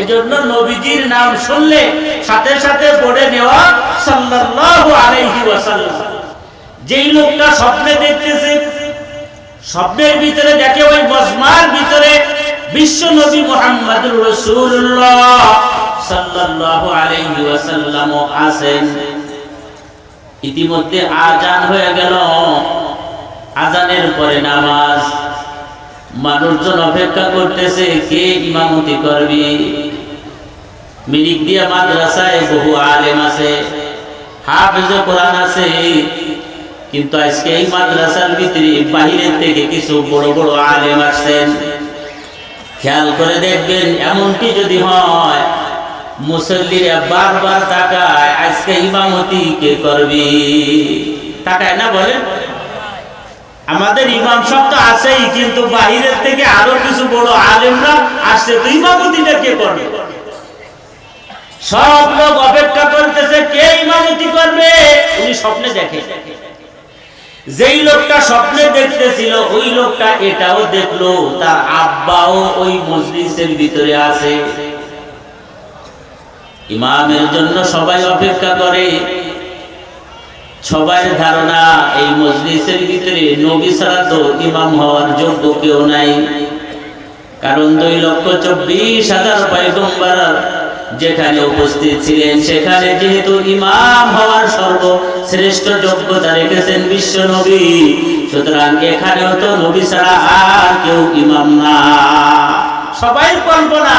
এই জন্য নবীজির নাম শুনলে সাথে সাথে পড়ে নেওয়া সাল্লাল্লাহু আলাইহি ওয়াসাল্লাম। যেই লোকটা স্বপ্নে দেখতেছে, স্বপ্নের ভিতরে দেখে ওই মজমার ভিতরে বিশ্ব নবী রাসূলুল্লাহ সাল্লাল্লাহু আলাইহি ওয়াসাল্লাম আছেন। ইতিমধ্যে আজান হয়ে গেল। আজানের পরে নামাজ। মানুষজন অপেক্ষা করতেছে, কে ইমামতি করবি? মিরিক দিয়া মাদ্রাসায় বহু আলেম আছে, হাফেজ কোরআন আছে, কিন্তু আজকে এই মাদ্রাসার ভিতরে, বাহিরের থেকে কিছু বড় বড় আলেম আসছেন। খেয়াল করে দেখবেন এমনটি যদি হয়, মুসল্লিরা বারবার তাকায়, আজকে ইমামতি কে করবি? তাকায় না বলেন? আমাদের ইমাম সব তো আছেই, কিন্তু বাহিরের থেকে আরও কিছু বড় আলেমরা আসছে, তো ইমামতিটা কে করবে? সব লোক অপেক্ষা করতেছে, কে ইমামতি করবে? উনি স্বপ্নে দেখে। যেই লোকটা স্বপ্নে দেখতেছিল, ওই লোকটা এটাও দেখল, তার আব্বাও ওই মজলিসের ভিতরে আছে। ইমামের জন্য সবাই অপেক্ষা করে। সবাই ধারণা, এই মজলিসের ভিতরে নবী ছাড়া তো ইমাম হওয়ার যোগ্য কেউ নাই। কারণ দুই লক্ষ চব্বিশ হাজার পয়গম্বর যেখানে উপস্থিত ছিলেন, সেখানে যেহেতু ইমাম হওয়ার সর্বশ্রেষ্ঠ যোগ্যতা রেখেছেন বিশ্ব নবী। সুতরাং এখানেও তো নবী ছাড়া আর কেউ ইমাম না। সবাই কল্পনা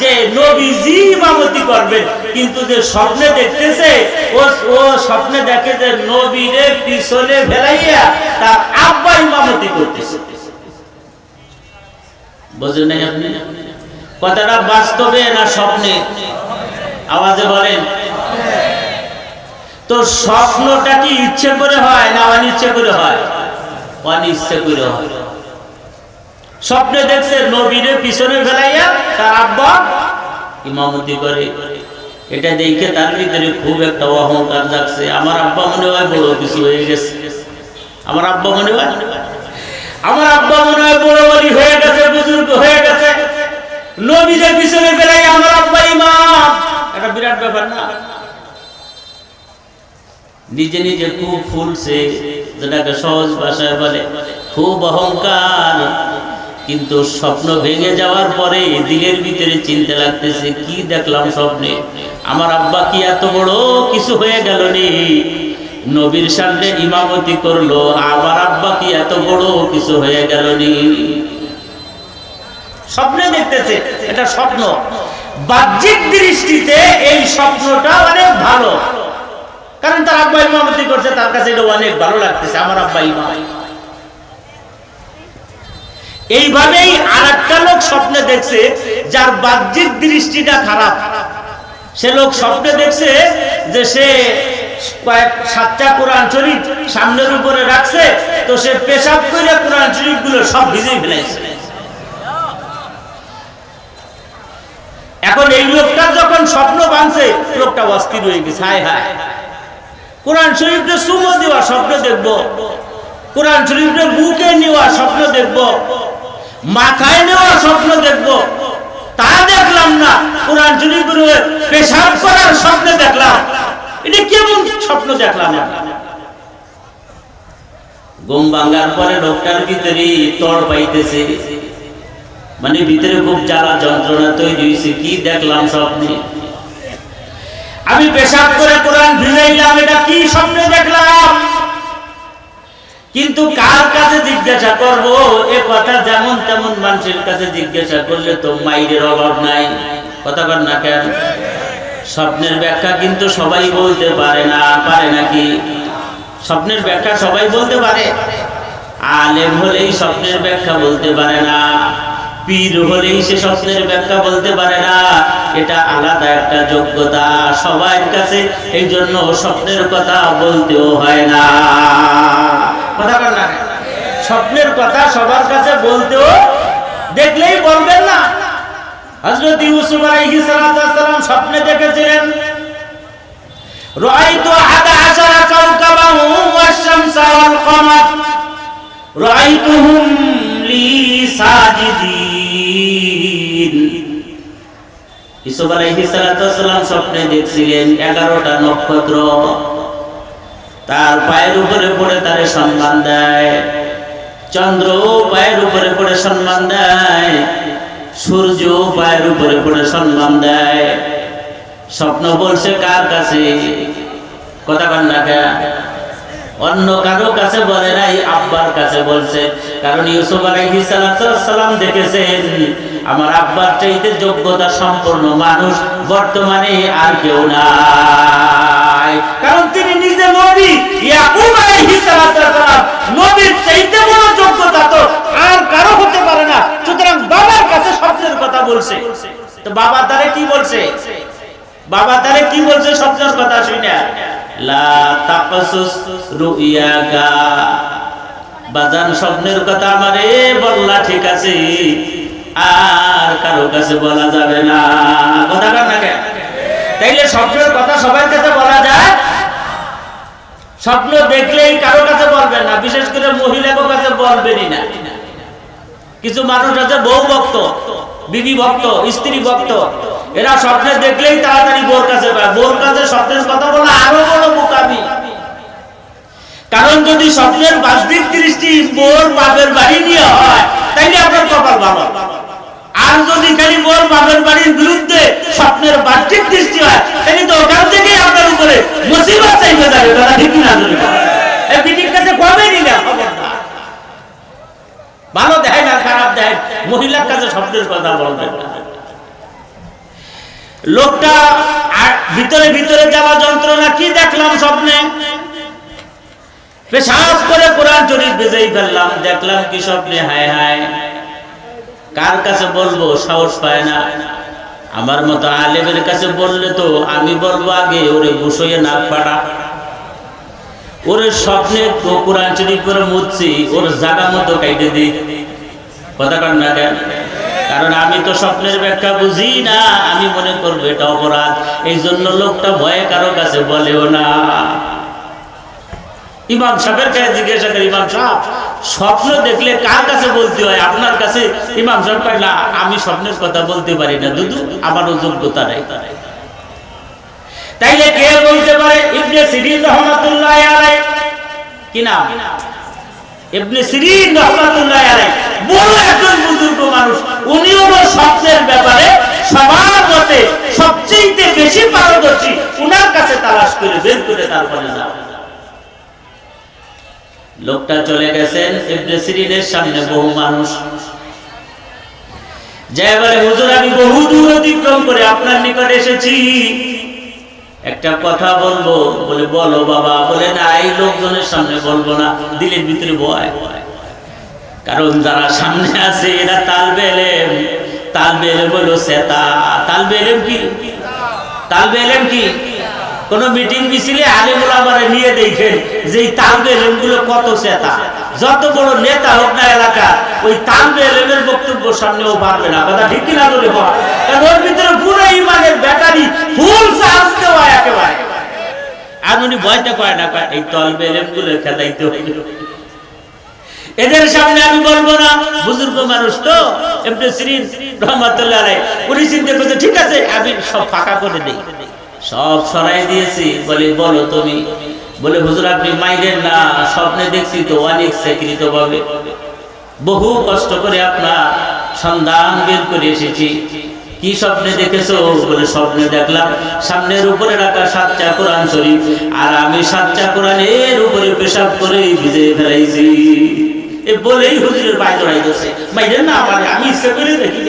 যে নবীজি ইমামতি করবেন, কিন্তু যে স্বপ্নে দেখতেছে, ও ও স্বপ্নে দেখে যে নবীরে পিছনে ফেলাইয়া তার আব্বা ইমামতি করতেছে। বোঝেন নাই আপনি? কথাটা বাস্তবে না স্বপ্নে? আওয়াজে বলেন। তো স্বপ্নটা কি ইচ্ছে করে হয় না অনিচ্ছে করে হয়? অনিচ্ছে করে হয়। স্বপ্নে দেখছে নবীরে পিছনে ফেলাইয়া তার আব্বা ইমামতি করে। এটা দেখে তার ভিতরে খুব একটা অহংকার জাগছে। আমার আব্বা মনে হয় বড় কিছু হয়ে গেছে। আমার আব্বা মনে হয়? আমার আব্বা মনে হয় বড় বড়ি হয়ে গেছে, বুজুর্গ হয়ে গেছে। নবীদের পিছনে বেড়াই আমার আব্বা ইমাম। এটা বিরাট ব্যাপার না। নিজে নিজে খুব ফুলছে, যেটাকে সহজ ভাষায় বলে, খুব অহংকার। কিন্তু স্বপ্ন ভেঙে যাওয়ার পরে দিলের ভিতরে চিনতে লাগতেছে, কি দেখলাম স্বপ্নে? আমার আব্বা কি এত বড় কিছু হয়ে গেল নি? নবীর সামনে ইমামতি করল, আমার আব্বা কি এত বড় কিছু হয়ে গেল নি? স্বপ্নে দেখতেছে, এটা স্বপ্ন। বাহ্যিক দৃষ্টিতে এই স্বপ্নটা অনেক ভালো। কারণ তার আব্বা ইমামতি করছে, তার কাছে এটা অনেক ভালো লাগতেছে, আমার আব্বা ইমাম। এইভাবেই আর একটা লোক স্বপ্নে দেখছে, যার বাহ্যিক দৃষ্টিটা খারাপ। সে লোক স্বপ্নে দেখছে যে সে কয়েক সাতটা কোরআন শরীফ সামনের উপরে রাখছে, তো সে পেশাব করে কোরআন শরীফগুলো সব ভিজেই ফেলেছে। এখন এই লোকটা যখন স্বপ্ন বানছে লোকটা অস্থির হয়ে গেছে, হায় হায়। কোরআন শরীফকে সুমো দেওয়া স্বপ্ন দেখব। কোরআন শরীফকে বুকে নেওয়া স্বপ্ন দেখব। মাথায় নেওয়া স্বপ্ন দেখব। তা দেখলাম না। কোরআন শরীফের পেশাব করার স্বপ্ন দেখলাম। এটা কেমন স্বপ্ন দেখলাম পরে ভিতরে তড় পাইতেছে। মানে ভিতরে খুব জ্বালা যন্ত্রণা তৈরি হয়েছে কি দেখলাম স্বপ্নে? আমি পেশাব করে কোরআন ভিজাইলাম এটা কি স্বপ্নে দেখলাম? কিন্তু কার কাছে জিজ্ঞাসা করব? এ কথা তেমন মানুষের কাছে জিজ্ঞাসা করলে তো মাইরের অভাব নাই। কথা বল না কেন? স্বপ্নের ব্যাখ্যা কিন্তু সবাই বলতে পারে না, পারে নাকি? স্বপ্নের ব্যাখ্যা সবাই বলতে পারে। আলেম হলেই স্বপ্নের ব্যাখ্যা বলতে পারে না। পীর হলেই সে স্বপ্নের ব্যাখ্যা বলতে পারে না। এটা আলাদা একটা যোগ্যতা। সবার কাছে এই জন্য স্বপ্নের কথা বলতেও হয় না না। স্বপ্নের কথা সবার কাছে বলতেও দেখলেই বলবেন না। হযরত ইউসুফ আলাইহিস সালাম স্বপ্নে দেখেছিলেন, রাআইতু আহাদা আশারা কাওকাবান ওয়াশ-শামসা ওয়াল কমার রাআইতুহুম লি সাজিদিন। ইসুফ আলাইহিসালাম স্বপ্নে দেখছিলেন এগারোটা নক্ষত্র। তার পায়ের উপরে পড়ে তারে সম্মান দেয়। চন্দ্র পায়ের উপরে পড়ে সম্মান দেয়, সূর্য পায়ের উপরে পড়ে সম্মান দেয়। স্বপ্ন বলছে কার কাছে? কথা কান না অন্য কারও কাছে বলে নাই, আব্বার কাছে বলছে। কারণ ইউসুফ সালাম দেখেছেন, আমার আব্বার চাইতে যোগ্যতা সম্পন্ন মানুষ বর্তমানে আর কেউ নাই। কারণ তিনি নিজে নবী। ইয়াকুব আলাইহিস সালাম নবীর চাইতে বড় যোগ্যতা তো আর কারও হতে পারে না। সুতরাং বাবার কাছে স্বপ্নের কথা বলছে। তো বাবার দ্বারা কি বলছে? বাবা তারে কি বলছে স্বপ্নের কথা শুনে লা তাকাসুস রুইয়াকা। বাজান, স্বপ্নের কথা আমারে বললা ঠিক আছে। আর কারও কাছে বলা যাবে না। কথা না কেন? তাইলে স্বপ্নের কথা সবার কাছে বলা যায়। স্বপ্ন দেখলেই কারও কাছে বলবেন না, বিশেষ করে মহিলাদের কাছে বলবেনই না। কিছু মানুষ আছে, বউ ভক্ত, বিবি ভক্ত, স্ত্রী ভক্ত। এরা স্বপ্নে দেখলেই তাড়াতাড়ি বোর কাছে পায় বোর কাছে স্বপ্নের কথা বলা আরও বড় বোকামি। কারণ যদি স্বপ্নের বাস্তবিক দৃষ্টি বোর বাপের বাড়ি নিয়ে হয়, তাইলে আপনার কপাল ভালো। আর যদি খালি বোর বাপের বাড়ির বিরুদ্ধে স্বপ্নের বাহ্যিক দৃষ্টি হয়, তাহলে তো ওখান থেকেই আপনার উপরে মুসিবত চাইবে যাবে ঠিক না কবে ভালো না, খারাপ মহিলার কাছে স্বপ্নের কথা লোকটা ভিতরে ভিতরে যাওয়া যন্ত্রণা, কি দেখলাম স্বপ্নে? পেশাব করে কোরআন শরীফ বেজেই ফেললাম, দেখলাম কি স্বপ্নে? হায় হায়। কার কাছে বলব? সাহস পায় না। আমার মতো আলেমের কাছে বললে তো আমি বলব আগে, ওরে বসইয়ে নাক পাটা ওরে স্বপ্নে কোরআন শরীফ করে মুচ্ছি ওর জায়গা মতো কাইটে দিই কথা কার না কেন? কারণ আমি তো স্বপ্নের ব্যাখ্যা বুঝি না, আমি মনে করব এটা অপরাধ। এই জন্য লোকটা ভয়ে কারও কাছে বলেও না। ইমাম সাহেবের কাছে জিজ্ঞাসা করে, ইমাম সাহেব স্বপ্ন দেখলে কার কাছে বলতে হয়? আপনার কাছে? ইমাম সাহেব কয়, না, আমি স্বপ্নের কথা বলতে পারি না, দুদু আমারও যোগ্যতা নেই। তাইলে কে বলতে পারে? ইবনে সিরিন রহমাতুল্লাহ আলাই কি নাম? ইবনে সিরিন রহমাতুল্লাহ আলাই বড় একজন বুজুর্গ মানুষ। উনিও স্বপ্নের ব্যাপারে সবার মতে সবচেয়ে বেশি পারদর্শী। উনার কাছে তালাশ করে বের করে তারপরে যাও। লোকটা চলে গেছেন ইবনে সিরিনের সামনে বহু মানুষ। যে এবারে হুজুর, আমি বহু দূর অতিক্রম করে আপনার নিকট এসেছি। একটা কথা বলব, বলে বলো বাবা, বলে না, এই লোকজনের সামনে বলব না, দিলের ভিতরে ভয়। কারণ যারা সামনে আছে, এরা তালবে এলেম তালবে এলেম বলো সেতা তালবে এলেম কি? তালবে এলেম কি? কোন মিটিং মিছিলে আলিমুল আমারে নিয়ে দেখেন যে এই তালবে এলেম কত সেতা যত বড় নেতা হোক না এলাকা, ওই তালবে এলেমের বক্তব্য সামনেও পারবে না। কথা ঠিক কিনা বলে কারণ ওর ভিতরে পুরো ইমানের ব্যাটারি ফুল চার্জ দেওয়া একেবারে। আর উনি ভয়টা না এই তলবে এলেমগুলো খেলাইতে হইল এদের সামনে আমি বলব না, বুজুর্গ মানুষ তো, এমনি সিরিন রহমতুল্লাহ উনি চিন্তা করছে, ঠিক আছে, আমি সব ফাঁকা করে দেই। সব সরাই দিয়েছি। বলে, বলো তুমি। বলে, হুজুর, আপনি মাইরেন না, স্বপ্নে দেখছি তো অনেক স্বীকৃত ভাবে। বহু কষ্ট করে আপনার সন্ধান বের করে এসেছি। কি স্বপ্নে দেখেছ? বলে, স্বপ্নে দেখলাম সামনের উপরে রাখা সাতটা কোরআন শরীফ, আর আমি সাতটা কোরআনের উপরে পেশাব করে ভিজে ফেলাইছি। এ বলেই হুজুরের পায়ে জড়াই দিচ্ছে মাইরেন না আমার, আমি ইচ্ছে করে দেখি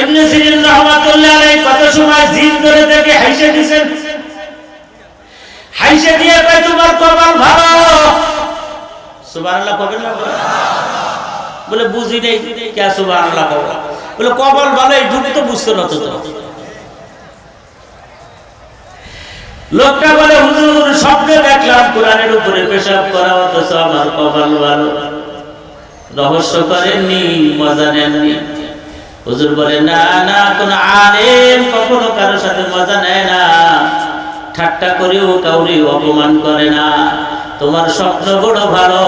এমনি সিরিন রহমাতুল্লাহ আলাইহি কত সময় জিন ধরে থেকে হাইসে দিছেন হাইসে দিয়ে কয়, তোমার কপাল ভালো? সুবহানাল্লাহ কবেন না? বলে, বুঝি নেই কে সুবহানাল্লাহ কবে? বলে, কপাল ভালো, এই ঢুক তো বুঝতো না তো। লোকটা বলে, হুজুর, স্বপ্নে দেখলাম কোরআনের উপরে পেশাব করা, অথচ আমার কপাল ভালো। রহস্য করেননি, মজা নেননি। হুজুর বলে, না না, কোন আলেম কখনো কারোর সাথে মজা নেয় না। ঠাট্টা করেও কাউরি অপমান করে না। তোমার স্বপ্ন বড় ভালো,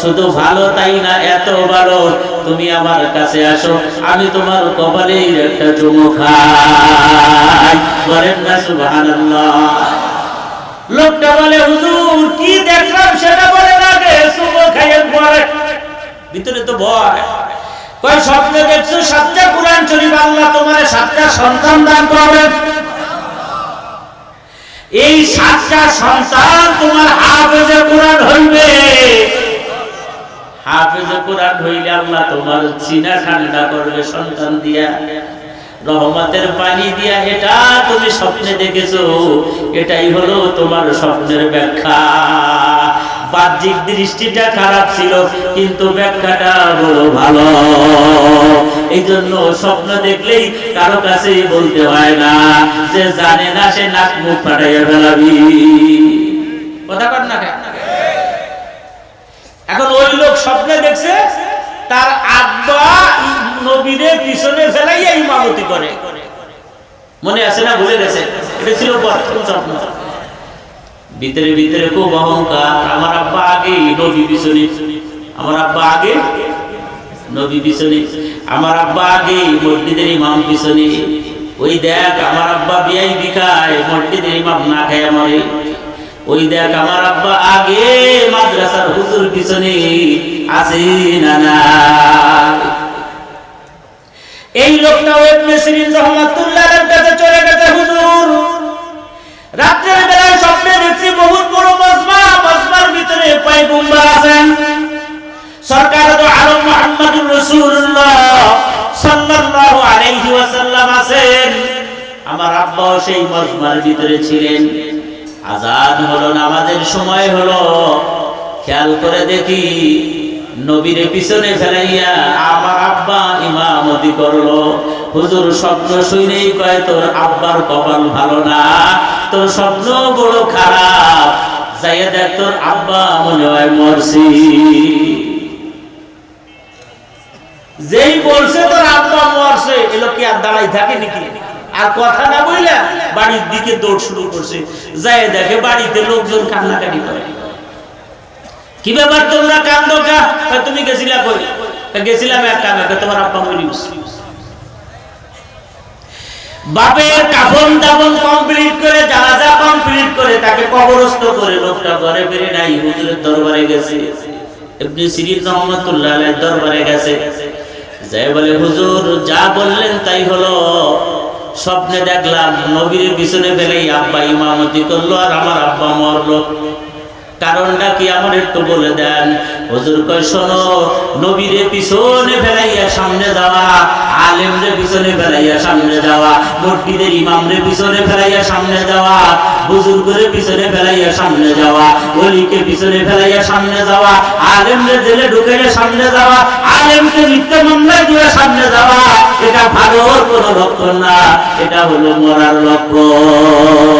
শুধু ভালো তাই না, এত ভালো। তুমি আমার কাছে আসো, আমি তোমার কপালে একটা চুমু খাই। বলেন না, সুবহানাল্লাহ। লোকটা বলে, হুজুর, কি দেখলাম সেটা বলে না গে, চুমু খাইয়ের পরে। ভিতরে তো ভয়। কয়, স্বপ্নে দেখছ সাতটা কোরআন শরীফ আল্লাহ তোমার সাতটা সন্তান দান করবেন এই সাতটা সন্তান তোমার হাফেজে কোরআন হইবে। হাফেজে কোরআন হইলে আল্লাহ তোমার সিনা ঠান্ডা করবে সন্তান দিয়া। রহমতের পানি দিয়া, এটা তুমি স্বপ্নে দেখেছ, এটাই হলো তোমার স্বপ্নের ব্যাখ্যা। বাহ্যিক দৃষ্টিটা খারাপ ছিল, কিন্তু ব্যাখ্যাটা বড় ভালো। এই জন্য স্বপ্ন দেখলেই কারও কাছে বলতে হয় না, যে জানে না সে নাক মুখ ফাটাইয়া ফেলাবি। কথা না এখন ওই লোক স্বপ্নে দেখছে, তার আব্বা নবীরে পিছনে ফেলাইয়া ইমামতি করে। মনে আছে না? ভুলে গেছে? এটা ছিল প্রথম স্বপ্ন। ভিতরে ভিতরে খুব অহংকার। আমার আব্বা আগে নবী পিছনে। আমার আব্বা আগে নবী পিছনে। আমার আব্বা আগে মসজিদের ইমাম পিছনে। ওই দেখ আমার আব্বা বিয়াই বিখায় মসজিদের ইমাম না খায় আমারে ওই দেখ আমার আব্বা আগে মাদ্রাসার হুজুর পিছনে আছে না না এই লোকটা ইবনে সিরিন রহমাতুল্লাহর কাছে চলে গেছে হুজুর। রাত্রের বেলায় স্বপ্নে দেখছি বহুত বড় মজমা, মজমার ভিতরে পয়গম্বর আছেন। সরকার তো আলম মুহাম্মদুর রাসূলুল্লাহ সাল্লাল্লাহু আলাইহি ওয়াসাল্লাম আছেন। আমার আব্বা সেই মজমার ভিতরে ছিলেন। আজান হলো নামাজের সময় হলো। খেয়াল করে দেখি নবীর পিছনে ফেলাইয়া আমার আব্বা ইমামতি করল। হুজুর স্বপ্ন শুনেই কয়, তোর আব্বার কপাল ভালো না, তোর স্বপ্ন বড় খারাপ। যাইয়া দেখ, তোর আব্বা মনে হয় মরছি। যেই বলছে, তোর আব্বা মরছে এলো কি আর দাঁড়াই থাকে নাকি? আর কথা না বইলা বাড়ির দিকে দৌড় শুরু করছে। যাই দেখে বাড়িতে লোকজন কান্নাকাটি করে। কি ব্যাপার তোমরা কান্দো কা? তুমি গেছিলা কই? গেছিলাম এক তোমার আব্বা মরি। বাপের কাফন দাফন কমপ্লিট করে, জানাজা কমপ্লিট করে, তাকে কবরস্থ করে লোকটা ঘরে ফিরে নাই, হুজুরের দরবারে গেছে। ইবনে সিরিন রহমাতুল্লাহ দরবারে গেছে। যাই বলে, হুজুর, যা বললেন তাই হলো। স্বপ্নে দেখলাম নবীর পিছনে ফেলেই আব্বা ইমামতি করল আর আমার আব্বা মরলো। কারণটা কি আমার একটু বলে দেন? হুজুর কয়, শোনো, নবীরে পিছনে ফেলাইয়া সামনে যাওয়া, আলেমরে পিছনে ফেলাইয়া সামনে যাওয়া, মসজিদের ইমামরে পিছনে ফেলাইয়া সামনে যাওয়া, বুজুর্গরে পিছনে ফেলাইয়া সামনে যাওয়া পিছনে ফেলাইয়া সামনে যাওয়া, আলেমরে জেলে ঢুকাইলে সামনে যাওয়া, আলেমকে মিথ্যা মামলায় দিয়ে সামনে যাওয়া, এটা ভালোর কোনো লক্ষণ না, এটা হলো মরার লক্ষণ।